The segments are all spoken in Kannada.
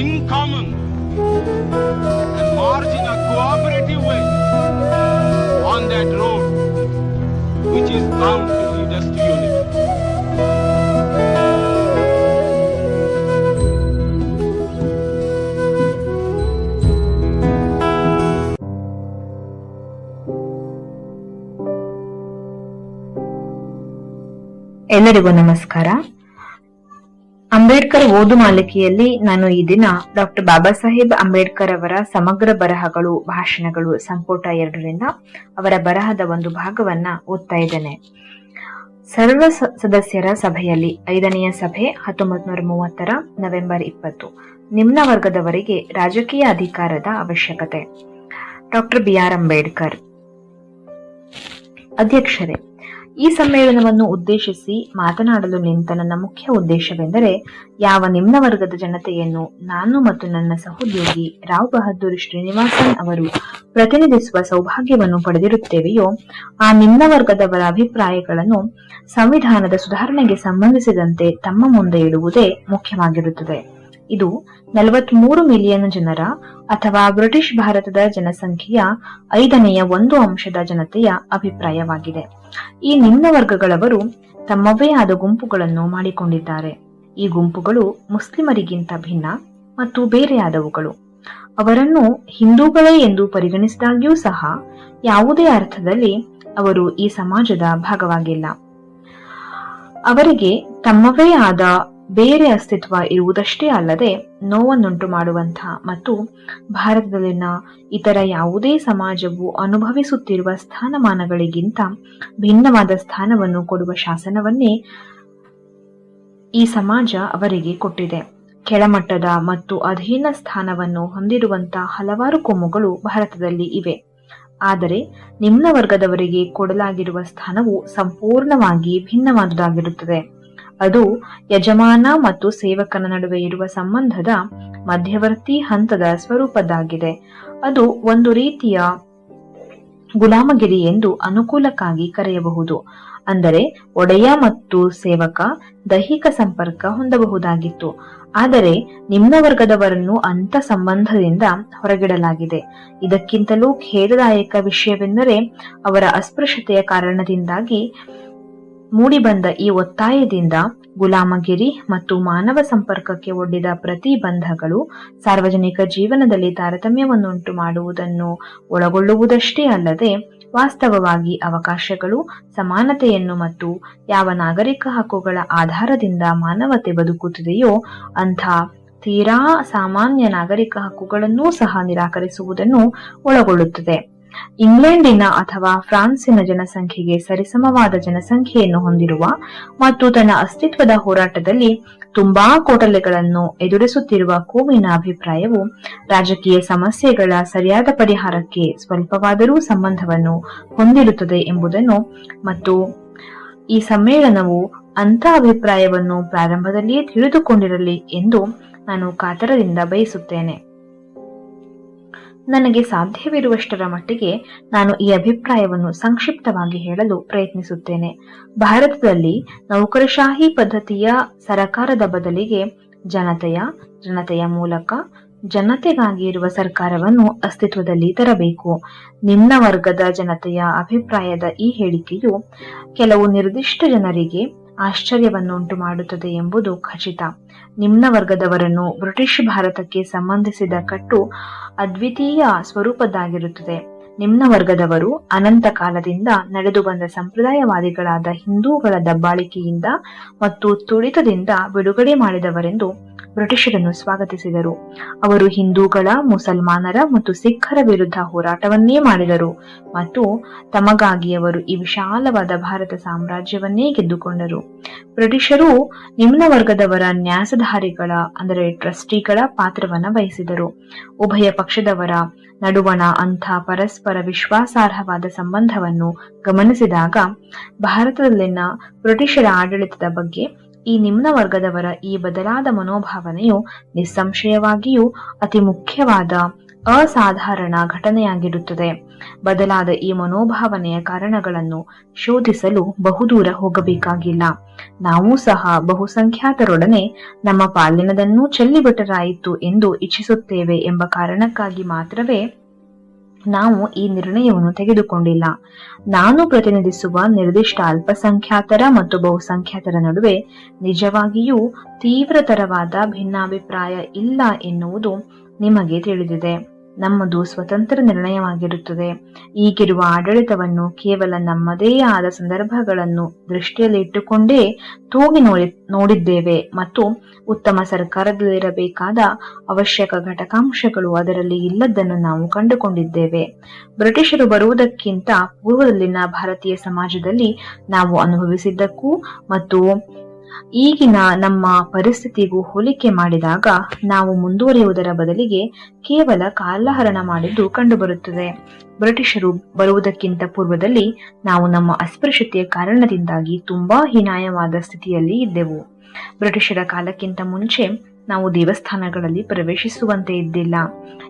in common and march in a cooperative way on that road which is bound to lead us to unity. ಎಲ್ಲರಿಗೂ ನಮಸ್ಕಾರ ಅಂಬೇಡ್ಕರ್ ಓದು ಮಾಲಿಕೆಯಲ್ಲಿ ನಾನು ಈ ದಿನ ಡಾಕ್ಟರ್ ಬಾಬಾ ಸಾಹೇಬ್ ಅಂಬೇಡ್ಕರ್ ಅವರ ಸಮಗ್ರ ಬರಹಗಳು, ಭಾಷಣಗಳು ಸಂಪುಟ ಎರಡರಿಂದ ಅವರ ಬರಹದ ಒಂದು ಭಾಗವನ್ನ ಓದ್ತಾ ಇದ್ದೇನೆ. ಸರ್ವ ಸದಸ್ಯರ ಸಭೆಯಲ್ಲಿ ಐದನೆಯ ಸಭೆ ಹತ್ತೊಂಬತ್ ನೂರ ಮೂವತ್ತರ ನವೆಂಬರ್ ಇಪ್ಪತ್ತು. ನಿಮ್ನ ವರ್ಗದವರಿಗೆ ರಾಜಕೀಯ ಅಧಿಕಾರದ ಅವಶ್ಯಕತೆ. Doctor B R Ambedkar. ಅಧ್ಯಕ್ಷರೇ ಈ ಸಮ್ಮೇಳನವನ್ನು ಉದ್ದೇಶಿಸಿ ಮಾತನಾಡಲು ನಿಂತ ನನ್ನ ಮುಖ್ಯ ಉದ್ದೇಶವೆಂದರೆ, ಯಾವ ನಿಮ್ನ ವರ್ಗದ ಜನತೆಯನ್ನು ನಾನು ಮತ್ತು ನನ್ನ ಸಹೋದ್ಯೋಗಿ ರಾವ್ ಬಹದ್ದೂರ್ ಶ್ರೀನಿವಾಸನ್ ಅವರು ಪ್ರತಿನಿಧಿಸುವ ಸೌಭಾಗ್ಯವನ್ನು ಪಡೆದಿರುತ್ತೇವೆಯೋ, ಆ ನಿಮ್ನ ವರ್ಗದವರ ಅಭಿಪ್ರಾಯಗಳನ್ನು ಸಂವಿಧಾನದ ಸುಧಾರಣೆಗೆ ಸಂಬಂಧಿಸಿದಂತೆ ತಮ್ಮ ಮುಂದೆ ಇಡುವುದೇ ಮುಖ್ಯವಾಗಿರುತ್ತದೆ. ಇದು ನಲವತ್ಮೂರು ಮಿಲಿಯನ್ ಜನರ ಅಥವಾ ಬ್ರಿಟಿಷ್ ಭಾರತದ ಜನಸಂಖ್ಯೆಯ ಐದನೆಯ ಒಂದು ಅಂಶದ ಜನತೆಯ ಅಭಿಪ್ರಾಯವಾಗಿದೆ. ಈ ನಿಮ್ನ ವರ್ಗಗಳವರು ತಮ್ಮವೇ ಆದ ಗುಂಪುಗಳನ್ನು ಮಾಡಿಕೊಂಡಿದ್ದಾರೆ. ಈ ಗುಂಪುಗಳು ಮುಸ್ಲಿಮರಿಗಿಂತ ಭಿನ್ನ ಮತ್ತು ಬೇರೆಯಾದವುಗಳು. ಅವರನ್ನು ಹಿಂದೂಗಳೇ ಎಂದು ಪರಿಗಣಿಸಿದಾಗ್ಯೂ ಸಹ ಯಾವುದೇ ಅರ್ಥದಲ್ಲಿ ಅವರು ಈ ಸಮಾಜದ ಭಾಗವಾಗಿಲ್ಲ. ಅವರಿಗೆ ತಮ್ಮವೇ ಆದ ಬೇರೆ ಅಸ್ತಿತ್ವ ಇರುವುದಷ್ಟೇ ಅಲ್ಲದೆ ನೋವನ್ನುಂಟು ಮಾಡುವಂತಹ ಮತ್ತು ಭಾರತದಲ್ಲಿನ ಇತರ ಯಾವುದೇ ಸಮಾಜವು ಅನುಭವಿಸುತ್ತಿರುವ ಸ್ಥಾನಮಾನಗಳಿಗಿಂತ ಭಿನ್ನವಾದ ಸ್ಥಾನವನ್ನು ಕೊಡುವ ಶಾಸನವನ್ನೇ ಈ ಸಮಾಜ ಅವರಿಗೆ ಕೊಟ್ಟಿದೆ. ಕೆಳಮಟ್ಟದ ಮತ್ತು ಅಧೀನ ಸ್ಥಾನವನ್ನು ಹೊಂದಿರುವಂತಹ ಹಲವಾರು ಕೋಮುಗಳು ಭಾರತದಲ್ಲಿ ಇವೆ. ಆದರೆ ನಿಮ್ನ ವರ್ಗದವರಿಗೆ ಕೊಡಲಾಗಿರುವ ಸ್ಥಾನವು ಸಂಪೂರ್ಣವಾಗಿ ಭಿನ್ನವಾದುದಾಗಿರುತ್ತದೆ. ಅದು ಯಜಮಾನ ಮತ್ತು ಸೇವಕನ ನಡುವೆ ಇರುವ ಸಂಬಂಧದ ಮಧ್ಯವರ್ತಿ ಹಂತದ ಸ್ವರೂಪದ್ದಾಗಿದೆ. ಅದು ಒಂದು ರೀತಿಯ ಗುಲಾಮಗಿರಿ ಎಂದು ಅನುಕೂಲಕ್ಕಾಗಿ ಕರೆಯಬಹುದು. ಅಂದರೆ ಒಡೆಯ ಮತ್ತು ಸೇವಕ ದೈಹಿಕ ಸಂಪರ್ಕ ಹೊಂದಬಹುದಾಗಿತ್ತು. ಆದರೆ ನಿಮ್ನ ವರ್ಗದವರನ್ನು ಅಂತ ಸಂಬಂಧದಿಂದ ಹೊರಗಿಡಲಾಗಿದೆ. ಇದಕ್ಕಿಂತಲೂ ಖೇದದಾಯಕ ವಿಷಯವೆಂದರೆ ಅವರ ಅಸ್ಪೃಶ್ಯತೆಯ ಕಾರಣದಿಂದಾಗಿ ಮೂಡಿಬಂದ ಈ ಒತ್ತಾಯದಿಂದ ಗುಲಾಮಗಿರಿ ಮತ್ತು ಮಾನವ ಸಂಪರ್ಕಕ್ಕೆ ಒಡ್ಡಿದ ಪ್ರತಿಬಂಧಗಳು ಸಾರ್ವಜನಿಕ ಜೀವನದಲ್ಲಿ ತಾರತಮ್ಯವನ್ನುಂಟು ಮಾಡುವುದನ್ನು ಒಳಗೊಳ್ಳುವುದಷ್ಟೇ ಅಲ್ಲದೆ ವಾಸ್ತವವಾಗಿ ಅವಕಾಶಗಳು, ಸಮಾನತೆಯನ್ನು ಮತ್ತು ಯಾವ ನಾಗರಿಕ ಹಕ್ಕುಗಳ ಆಧಾರದಿಂದ ಮಾನವತೆ ಬದುಕುತ್ತಿದೆಯೋ ಅಂಥ ತೀರಾ ಸಾಮಾನ್ಯ ನಾಗರಿಕ ಹಕ್ಕುಗಳನ್ನೂ ಸಹ ನಿರಾಕರಿಸುವುದನ್ನು ಒಳಗೊಳ್ಳುತ್ತದೆ. ಇಂಗ್ಲೆಂಡಿನ ಅಥವಾ ಫ್ರಾನ್ಸಿನ ಜನಸಂಖ್ಯೆಗೆ ಸರಿಸಮವಾದ ಜನಸಂಖ್ಯೆಯನ್ನು ಹೊಂದಿರುವ ಮತ್ತು ತನ್ನ ಅಸ್ತಿತ್ವದ ಹೋರಾಟದಲ್ಲಿ ತುಂಬಾ ಕೋಟಲೆಗಳನ್ನು ಎದುರಿಸುತ್ತಿರುವ ಕೋವಿನ ಅಭಿಪ್ರಾಯವು ರಾಜಕೀಯ ಸಮಸ್ಯೆಗಳ ಸರಿಯಾದ ಪರಿಹಾರಕ್ಕೆ ಸ್ವಲ್ಪವಾದರೂ ಸಂಬಂಧವನ್ನು ಹೊಂದಿರುತ್ತದೆ ಎಂಬುದನ್ನು ಮತ್ತು ಈ ಸಮ್ಮೇಳನವು ಅಂಥ ಅಭಿಪ್ರಾಯವನ್ನು ಪ್ರಾರಂಭದಲ್ಲಿಯೇ ತಿಳಿದುಕೊಂಡಿರಲಿ ಎಂದು ನಾನು ಕಾತರದಿಂದ ಬಯಸುತ್ತೇನೆ. ನನಗೆ ಸಾಧ್ಯವಿರುವಷ್ಟರ ಮಟ್ಟಿಗೆ ನಾನು ಈ ಅಭಿಪ್ರಾಯವನ್ನು ಸಂಕ್ಷಿಪ್ತವಾಗಿ ಹೇಳಲು ಪ್ರಯತ್ನಿಸುತ್ತೇನೆ. ಭಾರತದಲ್ಲಿ ನೌಕರಶಾಹಿ ಪದ್ಧತಿಯ ಸರಕಾರದ ಬದಲಿಗೆ ಜನತೆಯ ಜನತೆಯ ಮೂಲಕ ಜನತೆಗಾಗಿ ಇರುವ ಸರ್ಕಾರವನ್ನು ಅಸ್ತಿತ್ವದಲ್ಲಿ ತರಬೇಕು. ನಿಮ್ನ ವರ್ಗದ ಜನತೆಯ ಅಭಿಪ್ರಾಯದ ಈ ಹೇಳಿಕೆಯು ಕೆಲವು ನಿರ್ದಿಷ್ಟ ಜನರಿಗೆ ಆಶ್ಚರ್ಯವನ್ನುಂಟು ಮಾಡುತ್ತದೆ ಎಂಬುದು ಖಚಿತ. ನಿಮ್ನ ವರ್ಗದವರನ್ನು ಬ್ರಿಟಿಷ್ ಭಾರತಕ್ಕೆ ಸಂಬಂಧಿಸಿದ ಕಟ್ಟು ಅದ್ವಿತೀಯ ಸ್ವರೂಪದ್ದಾಗಿರುತ್ತದೆ. ನಿಮ್ನ ವರ್ಗದವರು ಅನಂತ ಕಾಲದಿಂದ ನಡೆದು ಬಂದ ಸಂಪ್ರದಾಯವಾದಿಗಳಾದ ಹಿಂದೂಗಳ ದಬ್ಬಾಳಿಕೆಯಿಂದ ಮತ್ತು ತುಳಿತದಿಂದ ಬಿಡುಗಡೆ ಮಾಡಿದವರೆಂದು ಬ್ರಿಟಿಷರನ್ನು ಸ್ವಾಗತಿಸಿದರು. ಅವರು ಹಿಂದೂಗಳ, ಮುಸಲ್ಮಾನರ ಮತ್ತು ಸಿಖ್ಖರ ವಿರುದ್ಧ ಹೋರಾಟವನ್ನೇ ಮಾಡಿದರು ಮತ್ತು ತಮಗಾಗಿ ಅವರು ಈ ವಿಶಾಲವಾದ ಭಾರತ ಸಾಮ್ರಾಜ್ಯವನ್ನೇ ಗೆದ್ದುಕೊಂಡರು. ಬ್ರಿಟಿಷರು ನಿಮ್ನ ವರ್ಗದವರ ನ್ಯಾಸಧಾರಿಗಳ, ಅಂದರೆ ಟ್ರಸ್ಟಿಗಳ ಪಾತ್ರವನ್ನ ವಹಿಸಿದರು. ಉಭಯ ಪಕ್ಷದವರ ನಡುವಣ ಅಂಥ ಪರಸ್ಪರ ವಿಶ್ವಾಸಾರ್ಹವಾದ ಸಂಬಂಧವನ್ನು ಗಮನಿಸಿದಾಗ ಭಾರತದಲ್ಲಿನ ಬ್ರಿಟಿಷರ ಆಡಳಿತದ ಬಗ್ಗೆ ಈ ನಿಮ್ನ ವರ್ಗದವರ ಈ ಬದಲಾದ ಮನೋಭಾವನೆಯು ನಿಸ್ಸಂಶಯವಾಗಿಯೂ ಅತಿ ಮುಖ್ಯವಾದ ಅಸಾಧಾರಣ ಘಟನೆಯಾಗಿರುತ್ತದೆ. ಬದಲಾದ ಈ ಮನೋಭಾವನೆಯ ಕಾರಣಗಳನ್ನು ಶೋಧಿಸಲು ಬಹುದೂರ ಹೋಗಬೇಕಾಗಿಲ್ಲ. ನಾವು ಸಹ ಬಹುಸಂಖ್ಯಾತರೊಡನೆ ನಮ್ಮ ಪಾಲಿನದನ್ನೂ ಚೆಲ್ಲಿಬಿಟ್ಟರಾಯಿತು ಎಂದು ಇಚ್ಛಿಸುತ್ತೇವೆ ಎಂಬ ಕಾರಣಕ್ಕಾಗಿ ಮಾತ್ರವೇ ನಾವು ಈ ನಿರ್ಣಯವನ್ನು ತೆಗೆದುಕೊಂಡಿಲ್ಲ. ನಾನು ಪ್ರತಿನಿಧಿಸುವ ನಿರ್ದಿಷ್ಟ ಅಲ್ಪಸಂಖ್ಯಾತರ ಮತ್ತು ಬಹುಸಂಖ್ಯಾತರ ನಡುವೆ ನಿಜವಾಗಿಯೂ ತೀವ್ರತರವಾದ ಭಿನ್ನಾಭಿಪ್ರಾಯ ಇಲ್ಲ ಎನ್ನುವುದು ನಿಮಗೆ ತಿಳಿದಿದೆ. ನಮ್ಮದು ಸ್ವತಂತ್ರ ನಿರ್ಣಯವಾಗಿರುತ್ತದೆ. ಈಗಿರುವ ಆಡಳಿತವನ್ನು ಕೇವಲ ನಮ್ಮದೇ ಆದ ಸಂದರ್ಭಗಳನ್ನು ದೃಷ್ಟಿಯಲ್ಲಿ ಇಟ್ಟುಕೊಂಡೇ ತೂಗಿ ನೋಡಿ, ನೋಡಿದ್ದೇವೆ ಮತ್ತು ಉತ್ತಮ ಸರ್ಕಾರದಲ್ಲಿರಬೇಕಾದ ಅವಶ್ಯಕ ಘಟಕಾಂಶಗಳು ಅದರಲ್ಲಿ ಇಲ್ಲದನ್ನು ನಾವು ಕಂಡುಕೊಂಡಿದ್ದೇವೆ. ಬ್ರಿಟಿಷರು ಬರುವುದಕ್ಕಿಂತ ಪೂರ್ವದಲ್ಲಿನ ಭಾರತೀಯ ಸಮಾಜದಲ್ಲಿ ನಾವು ಅನುಭವಿಸಿದ್ದಕ್ಕೂ ಮತ್ತು ಈಗಿನ ನಮ್ಮ ಪರಿಸ್ಥಿತಿಗೂ ಹೋಲಿಕೆ ಮಾಡಿದಾಗ ನಾವು ಮುಂದುವರಿಯುವುದರ ಬದಲಿಗೆ ಕೇವಲ ಕಾಲಹರಣ ಮಾಡಿದ್ದು ಕಂಡುಬರುತ್ತದೆ. ಬ್ರಿಟಿಷರು ಬರುವುದಕ್ಕಿಂತ ಪೂರ್ವದಲ್ಲಿ ನಾವು ನಮ್ಮ ಅಸ್ಪೃಶ್ಯತೆಯ ಕಾರಣದಿಂದಾಗಿ ತುಂಬಾ ಹೀನಾಯವಾದ ಸ್ಥಿತಿಯಲ್ಲಿ ಇದ್ದೆವು. ಬ್ರಿಟಿಷರ ಕಾಲಕ್ಕಿಂತ ಮುಂಚೆ ನಾವು ದೇವಸ್ಥಾನಗಳಲ್ಲಿ ಪ್ರವೇಶಿಸುವಂತೆ ಇದ್ದಿಲ್ಲ.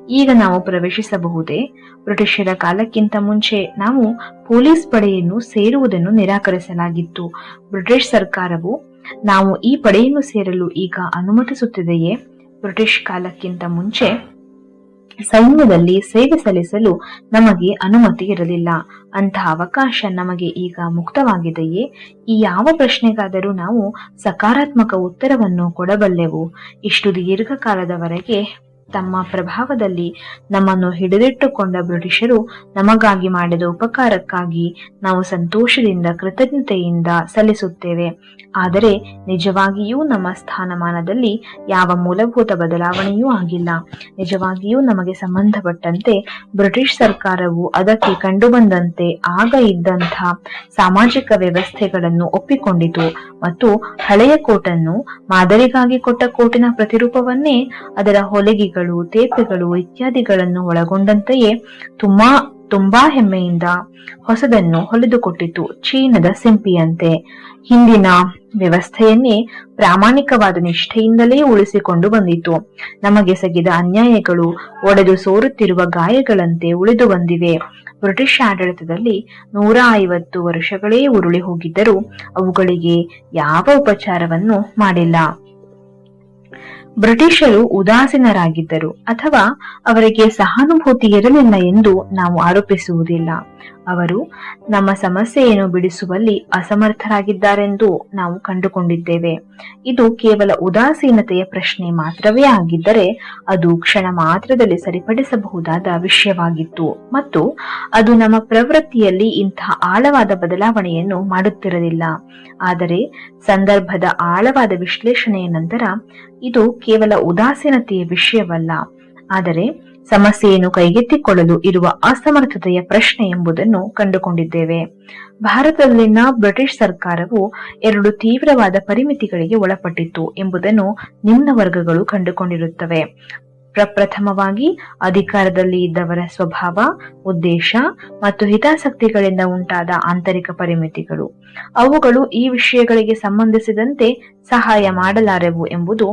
ಈಗ ನಾವು ಪ್ರವೇಶಿಸಬಹುದೇ? ಬ್ರಿಟಿಷರ ಕಾಲಕ್ಕಿಂತ ಮುಂಚೆ ನಾವು ಪೊಲೀಸ್ ಪಡೆಯನ್ನು ಸೇರುವುದನ್ನು ನಿರಾಕರಿಸಲಾಗಿತ್ತು. ಬ್ರಿಟಿಷ್ ಸರ್ಕಾರವು ನಾವು ಈ ಪಡೆಯನ್ನು ಸೇರಲು ಈಗ ಅನುಮತಿಸುತ್ತಿದೆಯೇ? ಬ್ರಿಟಿಷ್ ಕಾಲಕ್ಕಿಂತ ಮುಂಚೆ ಸೈನ್ಯದಲ್ಲಿ ಸೇವೆ ಸಲ್ಲಿಸಲು ನಮಗೆ ಅನುಮತಿ ಇರಲಿಲ್ಲ. ಅಂತಹ ಅವಕಾಶ ನಮಗೆ ಈಗ ಮುಕ್ತವಾಗಿದೆಯೇ? ಈ ಯಾವ ಪ್ರಶ್ನೆಗಾದರೂ ನಾವು ಸಕಾರಾತ್ಮಕ ಉತ್ತರವನ್ನು ಕೊಡಬಲ್ಲೆವು. ಇಷ್ಟು ದೀರ್ಘಕಾಲದವರೆಗೆ ತಮ್ಮ ಪ್ರಭಾವದಲ್ಲಿ ನಮ್ಮನ್ನು ಹಿಡಿದಿಟ್ಟುಕೊಂಡ ಬ್ರಿಟಿಷರು ನಮಗಾಗಿ ಮಾಡಿದ ಉಪಕಾರಕ್ಕಾಗಿ ನಾವು ಸಂತೋಷದಿಂದ, ಕೃತಜ್ಞತೆಯಿಂದ ಸಲ್ಲಿಸುತ್ತೇವೆ. ಆದರೆ ನಿಜವಾಗಿಯೂ ನಮ್ಮ ಸ್ಥಾನಮಾನದಲ್ಲಿ ಯಾವ ಮೂಲಭೂತ ಬದಲಾವಣೆಯೂ ಆಗಿಲ್ಲ. ನಿಜವಾಗಿಯೂ ನಮಗೆ ಸಂಬಂಧಪಟ್ಟಂತೆ ಬ್ರಿಟಿಷ್ ಸರ್ಕಾರವು ಅದಕ್ಕೆ ಕಂಡುಬಂದಂತೆ ಆಗ ಇದ್ದಂಥ ಸಾಮಾಜಿಕ ವ್ಯವಸ್ಥೆಗಳನ್ನು ಒಪ್ಪಿಕೊಂಡಿತು ಮತ್ತು ಹಳೆಯ ಕೋಟನ್ನು ಮಾದರಿಗಾಗಿ ಕೊಟ್ಟ ಕೋಟಿನ ಪ್ರತಿರೂಪವನ್ನೇ ಅದರ ಹೊಲಿಗೆಗಳು ತೇಪೆಗಳು ಇತ್ಯಾದಿಗಳನ್ನು ಒಳಗೊಂಡಂತೆಯೇ ತುಂಬಾ ತುಂಬಾ ಹೆಮ್ಮೆಯಿಂದ ಹೊಸದನ್ನು ಹೊಲಿದುಕೊಟ್ಟಿತು ಚೀನದ ಸಿಂಪಿಯಂತೆ. ಹಿಂದಿನ ವ್ಯವಸ್ಥೆಯನ್ನೇ ಪ್ರಾಮಾಣಿಕವಾದ ನಿಷ್ಠೆಯಿಂದಲೇ ಉಳಿಸಿಕೊಂಡು ಬಂದಿತು. ನಮಗೆಸಗಿದ ಅನ್ಯಾಯಗಳು, ಒಡೆದು ಸೋರುತ್ತಿರುವ ಗಾಯಗಳಂತೆ ಉಳಿದು ಬಂದಿವೆ. ಬ್ರಿಟಿಷ್ ಆಡಳಿತದಲ್ಲಿ ನೂರ ಐವತ್ತು ವರ್ಷಗಳೇ ಉರುಳಿ ಹೋಗಿದ್ದರೂ ಅವುಗಳಿಗೆ ಯಾವ ಉಪಚಾರವನ್ನು ಮಾಡಿಲ್ಲ. ಬ್ರಿಟಿಷರು ಉದಾಸೀನರಾಗಿದ್ದರು ಅಥವಾ ಅವರಿಗೆ ಸಹಾನುಭೂತಿ ಇರಲಿಲ್ಲ ಎಂದು ನಾವು ಆರೋಪಿಸುವುದಿಲ್ಲ. ಅವರು ನಮ್ಮ ಸಮಸ್ಯೆಯನ್ನು ಬಿಡಿಸುವಲ್ಲಿ ಅಸಮರ್ಥರಾಗಿದ್ದಾರೆಂದು ನಾವು ಕಂಡುಕೊಂಡಿದ್ದೇವೆ. ಇದು ಕೇವಲ ಉದಾಸೀನತೆಯ ಪ್ರಶ್ನೆ ಮಾತ್ರವೇ ಆಗಿದ್ದರೆ ಅದು ಕ್ಷಣ ಮಾತ್ರದಲ್ಲಿ ಸರಿಪಡಿಸಬಹುದಾದ ವಿಷಯವಾಗಿತ್ತು ಮತ್ತು ಅದು ನಮ್ಮ ಪ್ರವೃತ್ತಿಯಲ್ಲಿ ಇಂತಹ ಆಳವಾದ ಬದಲಾವಣೆಯನ್ನು ಮಾಡುತ್ತಿರಲಿಲ್ಲ. ಆದರೆ ಸಂದರ್ಭದ ಆಳವಾದ ವಿಶ್ಲೇಷಣೆಯ ನಂತರ ಇದು ಕೇವಲ ಉದಾಸೀನತೆಯ ವಿಷಯವಲ್ಲ. ಆದರೆ ಸಮಸ್ಯೆಯನ್ನು ಕೈಗೆತ್ತಿಕೊಳ್ಳಲು ಇರುವ ಅಸಮರ್ಥತೆಯ ಪ್ರಶ್ನೆ ಎಂಬುದನ್ನು ಕಂಡುಕೊಂಡಿದ್ದೇವೆ. ಭಾರತದಲ್ಲಿನ ಬ್ರಿಟಿಷ್ ಸರ್ಕಾರವು ಎರಡು ತೀವ್ರವಾದ ಪರಿಮಿತಿಗಳಿಗೆ ಒಳಪಟ್ಟಿತ್ತು ಎಂಬುದನ್ನು ನಿಮ್ನ ವರ್ಗಗಳು ಕಂಡುಕೊಂಡಿರುತ್ತವೆ. ಪ್ರಪ್ರಥಮವಾಗಿ ಅಧಿಕಾರದಲ್ಲಿ ಇದ್ದವರ ಸ್ವಭಾವ, ಉದ್ದೇಶ ಮತ್ತು ಹಿತಾಸಕ್ತಿಗಳಿಂದ ಉಂಟಾದ ಆಂತರಿಕ ಪರಿಮಿತಿಗಳು. ಅವುಗಳು ಈ ವಿಷಯಗಳಿಗೆ ಸಂಬಂಧಿಸಿದಂತೆ ಸಹಾಯ ಮಾಡಲಾರೆವು ಎಂಬುದು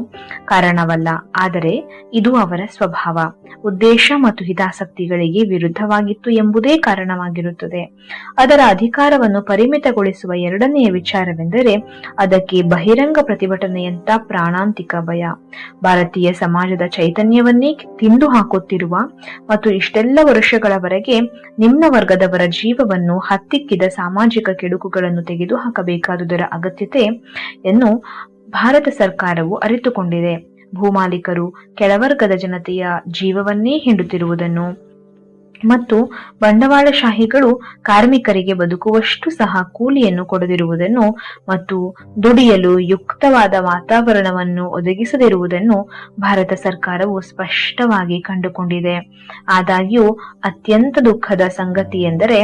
ಕಾರಣವಲ್ಲ. ಆದರೆ ಇದು ಅವರ ಸ್ವಭಾವ, ಉದ್ದೇಶ ಮತ್ತು ಹಿತಾಸಕ್ತಿಗಳಿಗೆ ವಿರುದ್ಧವಾಗಿತ್ತು ಎಂಬುದೇ ಕಾರಣವಾಗಿರುತ್ತದೆ. ಅದರ ಅಧಿಕಾರವನ್ನು ಪರಿಮಿತಗೊಳಿಸುವ ಎರಡನೆಯ ವಿಚಾರವೆಂದರೆ ಅದಕ್ಕೆ ಬಹಿರಂಗ ಪ್ರತಿಭಟನೆಯಂತ ಪ್ರಾಣಾಂತಿಕ ಭಯ. ಭಾರತೀಯ ಸಮಾಜದ ಚೈತನ್ಯವನ್ನೇ ತಿಂದು ಹಾಕುತ್ತಿರುವ ಮತ್ತು ಇಷ್ಟೆಲ್ಲ ವರ್ಷಗಳವರೆಗೆ ನಿಮ್ನ ವರ್ಗದವರ ಜೀವವನ್ನು ಹತ್ತಿಕ್ಕಿದ ಸಾಮಾಜಿಕ ಕೆಡುಕುಗಳನ್ನು ತೆಗೆದುಹಾಕಬೇಕಾದುದರ ಅಗತ್ಯತೆಯನ್ನು ಭಾರತ ಸರ್ಕಾರವು ಅರಿತುಕೊಂಡಿದೆ. ಭೂಮಾಲೀಕರು ಕೆಳವರ್ಗದ ಜನತೆಯ ಜೀವವನ್ನೇ ಹಿಂಡುತ್ತಿರುವುದನ್ನು ಮತ್ತು ಬಂಡವಾಳಶಾಹಿಗಳು ಕಾರ್ಮಿಕರಿಗೆ ಬದುಕುವಷ್ಟು ಸಹ ಕೂಲಿಯನ್ನು ಕೊಡದಿರುವುದನ್ನು ಮತ್ತು ದುಡಿಯಲು ಯುಕ್ತವಾದ ವಾತಾವರಣವನ್ನು ಒದಗಿಸದಿರುವುದನ್ನು ಭಾರತ ಸರ್ಕಾರವು ಸ್ಪಷ್ಟವಾಗಿ ಕಂಡುಕೊಂಡಿದೆ. ಆದಾಗ್ಯೂ, ಅತ್ಯಂತ ದುಃಖದ ಸಂಗತಿ ಎಂದರೆ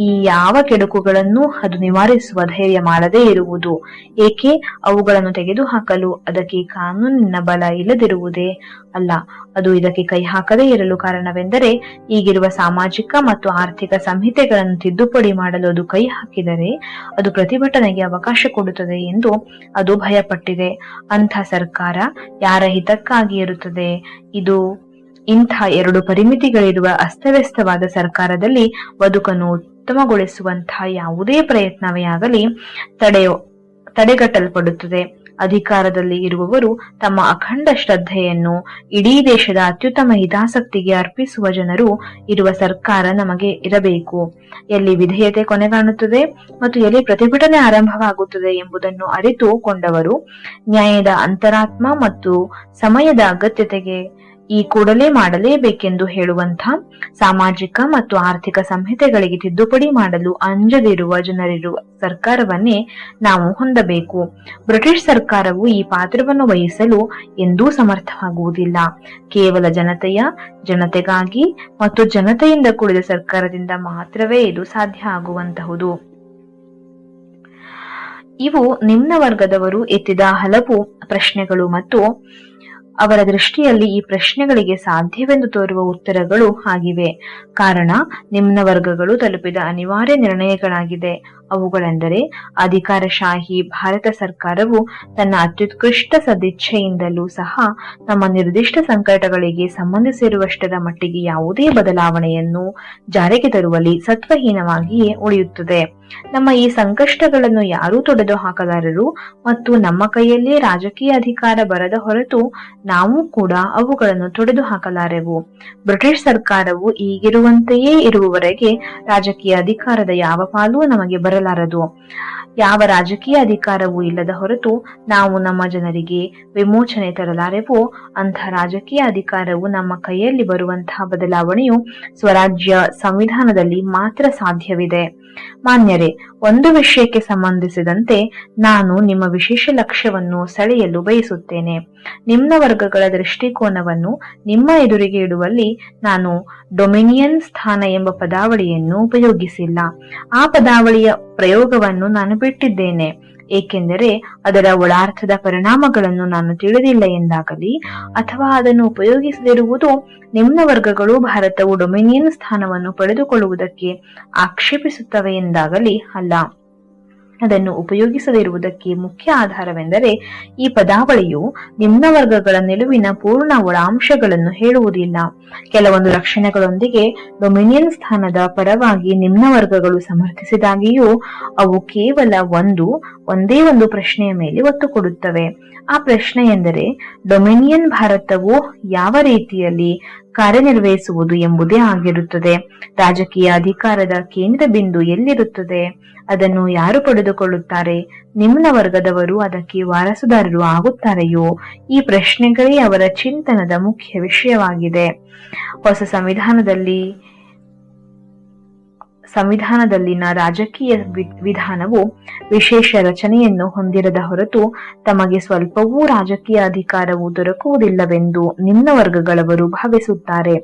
ಈ ಯಾವ ಕೆಡುಕುಗಳನ್ನು ಅದು ನಿವಾರಿಸುವ ಧೈರ್ಯ ಮಾಡದೇ ಇರುವುದು. ಏಕೆ? ಅವುಗಳನ್ನು ತೆಗೆದುಹಾಕಲು ಅದಕ್ಕೆ ಕಾನೂನಿನ ಬಲ ಇಲ್ಲದಿರುವುದೇ ಅಲ್ಲ. ಅದು ಇದಕ್ಕೆ ಕೈ ಹಾಕದೇ ಇರಲು ಕಾರಣವೆಂದರೆ ಈಗಿರುವ ಸಾಮಾಜಿಕ ಮತ್ತು ಆರ್ಥಿಕ ಸಂಹಿತೆಗಳನ್ನು ತಿದ್ದುಪಡಿ ಮಾಡಲು ಅದು ಕೈ ಹಾಕಿದರೆ ಅದು ಪ್ರತಿಭಟನೆಗೆ ಅವಕಾಶ ಕೊಡುತ್ತದೆ ಎಂದು ಅದು ಭಯಪಟ್ಟಿದೆ. ಅಂಥ ಸರ್ಕಾರ ಯಾರ ಹಿತಕ್ಕಾಗಿ ಇರುತ್ತದೆ ಇದು ಇಂಥ ಎರಡು ಪರಿಮಿತಿಗಳಿರುವ ಅಸ್ತವ್ಯಸ್ತವಾದ ಸರ್ಕಾರದಲ್ಲಿ ಬದುಕನ್ನು ಉತ್ತಮಗೊಳಿಸುವಂತಹ ಯಾವುದೇ ಪ್ರಯತ್ನವೇ ಆಗಲಿ ತಡೆಯೋ, ತಡೆಗಟ್ಟಲ್ಪಡುತ್ತದೆ. ಅಧಿಕಾರದಲ್ಲಿ ಇರುವವರು ತಮ್ಮ ಅಖಂಡ ಶ್ರದ್ಧೆಯನ್ನು ಇಡೀ ದೇಶದ ಅತ್ಯುತ್ತಮ ಹಿತಾಸಕ್ತಿಗೆ ಅರ್ಪಿಸುವ ಜನರು ಇರುವ ಸರ್ಕಾರ ನಮಗೆ ಇರಬೇಕು. ಎಲ್ಲಿ ವಿಧೇಯತೆ ಕೊನೆಗಾಣುತ್ತದೆ ಮತ್ತು ಎಲ್ಲಿ ಪ್ರತಿಭಟನೆ ಆರಂಭವಾಗುತ್ತದೆ ಎಂಬುದನ್ನು ಅರಿತುಕೊಂಡವರು ನ್ಯಾಯದ ಅಂತರಾತ್ಮ ಮತ್ತು ಸಮಯದ ಅಗತ್ಯತೆಗೆ ಈ ಕೂಡಲೇ ಮಾಡಲೇಬೇಕೆಂದು ಹೇಳುವಂಥ ಸಾಮಾಜಿಕ ಮತ್ತು ಆರ್ಥಿಕ ಸಂಹಿತೆಗಳಿಗೆ ತಿದ್ದುಪಡಿ ಮಾಡಲು ಅಂಜದಿರುವ ಜನರಿರುವ ಸರ್ಕಾರವನ್ನೇ ನಾವು ಹೊಂದಬೇಕು. ಬ್ರಿಟಿಷ್ ಸರ್ಕಾರವು ಈ ಪಾತ್ರವನ್ನು ವಹಿಸಲು ಎಂದೂ ಸಮರ್ಥವಾಗುವುದಿಲ್ಲ. ಕೇವಲ ಜನತೆಯ, ಜನತೆಗಾಗಿ ಮತ್ತು ಜನತೆಯಿಂದ ಕೂಡಿದ ಸರ್ಕಾರದಿಂದ ಮಾತ್ರವೇ ಇದು ಸಾಧ್ಯ ಆಗುವಂತಹುದು ಇವು ನಿಮ್ನ ವರ್ಗದವರು ಎತ್ತಿದ ಹಲವು ಪ್ರಶ್ನೆಗಳು ಮತ್ತು ಅವರ ದೃಷ್ಟಿಯಲ್ಲಿ ಈ ಪ್ರಶ್ನೆಗಳಿಗೆ ಸಾಧ್ಯವೆಂದು ತೋರುವ ಉತ್ತರಗಳು ಆಗಿವೆ. ಕಾರಣ ನಿಮ್ನ ವರ್ಗಗಳು ತಲುಪಿದ ಅನಿವಾರ್ಯ ನಿರ್ಣಯಗಳಾಗಿದೆ. ಅವುಗಳೆಂದರೆ ಅಧಿಕಾರಶಾಹಿ ಭಾರತ ಸರ್ಕಾರವು ತನ್ನ ಅತ್ಯುತ್ಕೃಷ್ಟ ಸದಿಚ್ಛೆಯಿಂದಲೂ ಸಹ ನಮ್ಮ ನಿರ್ದಿಷ್ಟ ಸಂಕಟಗಳಿಗೆ ಸಂಬಂಧಿಸಿರುವಷ್ಟರ ಮಟ್ಟಿಗೆ ಯಾವುದೇ ಬದಲಾವಣೆಯನ್ನು ಜಾರಿಗೆ ತರುವಲ್ಲಿ ಸತ್ವಹೀನವಾಗಿಯೇ ಉಳಿಯುತ್ತದೆ. ನಮ್ಮ ಈ ಸಂಕಷ್ಟಗಳನ್ನು ಯಾರೂ ತೊಡೆದು ಹಾಕಲಾರರು ಮತ್ತು ನಮ್ಮ ಕೈಯಲ್ಲಿ ರಾಜಕೀಯ ಅಧಿಕಾರ ಬರದ ಹೊರತು ನಾವು ಕೂಡ ಅವುಗಳನ್ನು ತೊಡೆದು ಹಾಕಲಾರೆವು. ಬ್ರಿಟಿಷ್ ಸರ್ಕಾರವು ಈಗಿರುವಂತೆಯೇ ಇರುವವರೆಗೆ ರಾಜಕೀಯ ಅಧಿಕಾರದ ಯಾವ ಪಾಲೂ ನಮಗೆ ಬರಲಾರದು ಯಾವ ರಾಜಕೀಯ ಅಧಿಕಾರವೂ ಇಲ್ಲದ ಹೊರತು ನಾವು ನಮ್ಮ ಜನರಿಗೆ ವಿಮೋಚನೆ ತರಲಾರೆವೋ, ಅಂಥ ರಾಜಕೀಯ ಅಧಿಕಾರವು ನಮ್ಮ ಕೈಯಲ್ಲಿ ಬರುವಂತಹ ಬದಲಾವಣೆಯು ಸ್ವರಾಜ್ಯ ಸಂವಿಧಾನದಲ್ಲಿ ಮಾತ್ರ ಸಾಧ್ಯವಿದೆ. ಮಾನ್ಯರೇ, ಒಂದು ವಿಷಯಕ್ಕೆ ಸಂಬಂಧಿಸಿದಂತೆ ನಾನು ನಿಮ್ಮ ವಿಶೇಷ ಲಕ್ಷ್ಯವನ್ನು ಸೆಳೆಯಲು ಬಯಸುತ್ತೇನೆ. ನಿಮ್ಮ ವರ್ಗಗಳ ದೃಷ್ಟಿಕೋನವನ್ನು ನಿಮ್ಮ ಎದುರಿಗೆ ಇಡುವಲ್ಲಿ ನಾನು ಡೊಮಿನಿಯನ್ ಸ್ಥಾನ ಎಂಬ ಪದಾವಳಿಯನ್ನು ಉಪಯೋಗಿಸಿಲ್ಲ. ಆ ಪದಾವಳಿಯ ಪ್ರಯೋಗವನ್ನು ನಾನು ಬಿಟ್ಟಿದ್ದೇನೆ. ಏಕೆಂದರೆ ಅದರ ಒಳಾರ್ಥದ ಪರಿಣಾಮಗಳನ್ನು ನಾನು ತಿಳಿದಿಲ್ಲ ಎಂದಾಗಲಿ ಅಥವಾ ಅದನ್ನು ಉಪಯೋಗಿಸದಿರುವುದು ನಿಮ್ನ ವರ್ಗಗಳು ಭಾರತವು ಡೊಮಿನಿಯನ್ ಸ್ಥಾನವನ್ನು ಪಡೆದುಕೊಳ್ಳುವುದಕ್ಕೆ ಆಕ್ಷೇಪಿಸುತ್ತವೆ ಎಂದಾಗಲಿ ಅಲ್ಲ. ಅದನ್ನು ಉಪಯೋಗಿಸದಿರುವುದಕ್ಕೆ ಮುಖ್ಯ ಆಧಾರವೆಂದರೆ ಈ ಪದಾವಳಿಯು ನಿಮ್ನ ವರ್ಗಗಳ ನಿಲುವಿನ ಪೂರ್ಣ ಒಳಾಂಶಗಳನ್ನು ಹೇಳುವುದಿಲ್ಲ. ಕೆಲವೊಂದು ಲಕ್ಷಣಗಳೊಂದಿಗೆ ಡೊಮಿನಿಯನ್ ಸ್ಥಾನದ ಪರವಾಗಿ ನಿಮ್ನ ವರ್ಗಗಳು ಸಮರ್ಥಿಸಿದಾಗಿಯೂ ಅವು ಕೇವಲ ಒಂದು, ಒಂದೇ ಒಂದು ಪ್ರಶ್ನೆಯ ಮೇಲೆ ಒತ್ತು ಕೊಡುತ್ತವೆ. ಆ ಪ್ರಶ್ನೆ ಎಂದರೆ, ಡೊಮಿನಿಯನ್ ಭಾರತವು ಯಾವ ರೀತಿಯಲ್ಲಿ ಕಾರ್ಯನಿರ್ವಹಿಸುವುದು ಎಂಬುದೇ ಆಗಿರುತ್ತದೆ. ರಾಜಕೀಯ ಅಧಿಕಾರದ ಕೇಂದ್ರ ಬಿಂದು ಎಲ್ಲಿರುತ್ತದೆ? ಅದನ್ನು ಯಾರು ಪಡೆದುಕೊಳ್ಳುತ್ತಾರೆ? ನಿಮ್ನ ವರ್ಗದವರು ಅದಕ್ಕೆ ವಾರಸುದಾರರು ಆಗುತ್ತಾರೆಯೋ? ಈ ಪ್ರಶ್ನೆಗಳೇ ಅವರ ಚಿಂತನದ ಮುಖ್ಯ ವಿಷಯವಾಗಿದೆ. ಹೊಸ ಸಂವಿಧಾನದಲ್ಲಿ ಸಂವಿಧಾನದಲ್ಲಿನ ರಾಜಕೀಯ ವಿಧಾನವು ವಿಶೇಷ ರಚನೆಯನ್ನು ಹೊಂದಿರದ ಹೊರತು ತಮಗೆ ಸ್ವಲ್ಪವೂ ರಾಜಕೀಯ ಅಧಿಕಾರವು ದೊರಕುವುದಿಲ್ಲವೆಂದು ನಿಮ್ಮ ವರ್ಗಗಳವರು ಭಾವಿಸುತ್ತಾರೆ.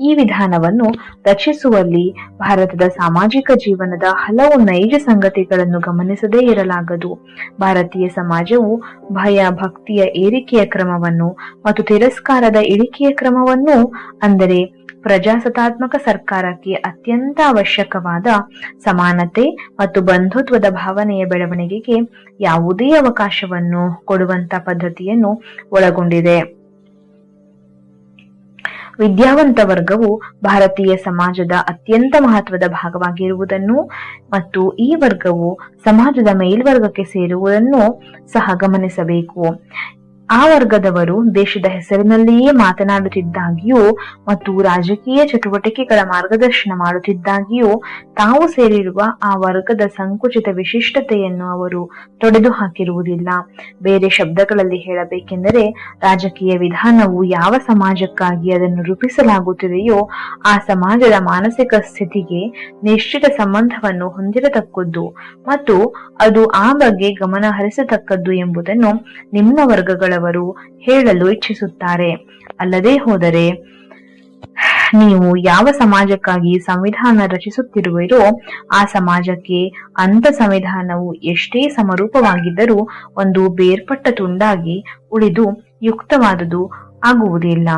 ಈ ವಿಧಾನವನ್ನು ರಚಿಸುವಲ್ಲಿ ಭಾರತದ ಸಾಮಾಜಿಕ ಜೀವನದ ಹಲವು ನೈಜ ಸಂಗತಿಗಳನ್ನು ಗಮನಿಸದೇ ಇರಲಾಗದು. ಭಾರತೀಯ ಸಮಾಜವು ಭಯ ಭಕ್ತಿಯ ಏರಿಕೆಯ ಕ್ರಮವನ್ನು ಮತ್ತು ತಿರಸ್ಕಾರದ ಇಳಿಕೆಯ ಕ್ರಮವನ್ನು ಅಂದರೆ ಪ್ರಜಾಸತ್ತಾತ್ಮಕ ಸರ್ಕಾರಕ್ಕೆ ಅತ್ಯಂತ ಅವಶ್ಯಕವಾದ ಸಮಾನತೆ ಮತ್ತು ಬಂಧುತ್ವದ ಭಾವನೆಯ ಬೆಳವಣಿಗೆಗೆ ಯಾವುದೇ ಅವಕಾಶವನ್ನು ಕೊಡುವಂತ ಪದ್ಧತಿಯನ್ನು ಒಳಗೊಂಡಿದೆ. ವಿದ್ಯಾವಂತ ವರ್ಗವು ಭಾರತೀಯ ಸಮಾಜದ ಅತ್ಯಂತ ಮಹತ್ವದ ಭಾಗವಾಗಿರುವುದನ್ನು ಮತ್ತು ಈ ವರ್ಗವು ಸಮಾಜದ ಮೇಲ್ವರ್ಗಕ್ಕೆ ಸೇರುವುದನ್ನು ಸಹ ಗಮನಿಸಬೇಕು. ಆ ವರ್ಗದವರು ದೇಶದ ಹೆಸರಿನಲ್ಲಿಯೇ ಮಾತನಾಡುತ್ತಿದ್ದಾಗಿಯೂ ಮತ್ತು ರಾಜಕೀಯ ಚಟುವಟಿಕೆಗಳ ಮಾರ್ಗದರ್ಶನ ಮಾಡುತ್ತಿದ್ದಾಗಿಯೂ, ತಾವು ಸೇರಿರುವ ಆ ವರ್ಗದ ಸಂಕುಚಿತ ವಿಶಿಷ್ಟತೆಯನ್ನು ಅವರು ತೊಡೆದು ಹಾಕಿರುವುದಿಲ್ಲ ಬೇರೆ ಶಬ್ದಗಳಲ್ಲಿ ಹೇಳಬೇಕೆಂದರೆ, ರಾಜಕೀಯ ವಿಧಾನವು ಯಾವ ಸಮಾಜಕ್ಕಾಗಿ ಅದನ್ನು ರೂಪಿಸಲಾಗುತ್ತಿದೆಯೋ, ಆ ಸಮಾಜದ ಮಾನಸಿಕ ಸ್ಥಿತಿಗೆ ನಿಶ್ಚಿತ ಸಂಬಂಧವನ್ನು ಹೊಂದಿರತಕ್ಕದ್ದು ಮತ್ತು ಅದು ಆ ಬಗ್ಗೆ ಗಮನ ಹರಿಸತಕ್ಕದ್ದು ಎಂಬುದನ್ನು ನಿಮ್ಮ ವರ್ಗಗಳವರು ಹೇಳಲು ಇಚ್ಛಿಸುತ್ತಾರೆ. ಅಲ್ಲದೆ ಹೋದರೆ, ನೀವು ಯಾವ ಸಮಾಜಕ್ಕಾಗಿ ಸಂವಿಧಾನ ರಚಿಸುತ್ತಿರುವಿರೋ, ಆ ಸಮಾಜಕ್ಕೆ ಅಂತ ಸಂವಿಧಾನವು ಎಷ್ಟೇ ಸಮರೂಪವಾಗಿದ್ದರೂ ಒಂದು ಬೇರ್ಪಟ್ಟ ತುಂಡಾಗಿ ಉಳಿದು ಯುಕ್ತವಾದುದು ಆಗುವುದಿಲ್ಲ.